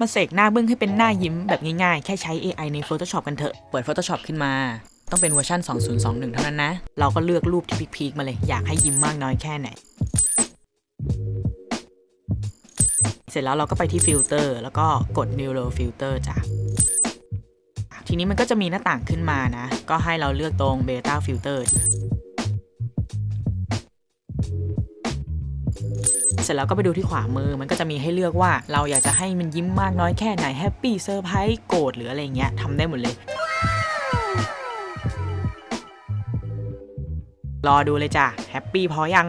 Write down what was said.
มาเสกหน้าบึ้งให้เป็นหน้ายิ้มแบบง่ายๆ แค่ใช้ AI ใน Photoshop กันเถอะ เปิด Photoshop ขึ้นมา ต้องเป็นเวอร์ชัน2021 เท่านั้นนะ เราก็เลือกรูปที่พีคๆมาเลย อยากให้ยิ้มมากน้อยแค่ไหน เสร็จแล้วเราก็ไปที่ฟิลเตอร์แล้วก็กด New Row Filter จ้ะทีนี้มันก็จะมีหน้าต่างขึ้นมานะ ก็ให้เราเลือกตรง Beta Filter เสร็จแล้วก็ไปดูที่ขวามือมันก็จะมีให้เลือกว่าเราอยากจะให้มันยิ้มมากน้อยแค่ไหนแฮปปี้เซอร์ไพรส์โกรธหรืออะไรเงี้ยทำได้หมดเลย รอดูเลยจ้ะแฮปปี้พอยัง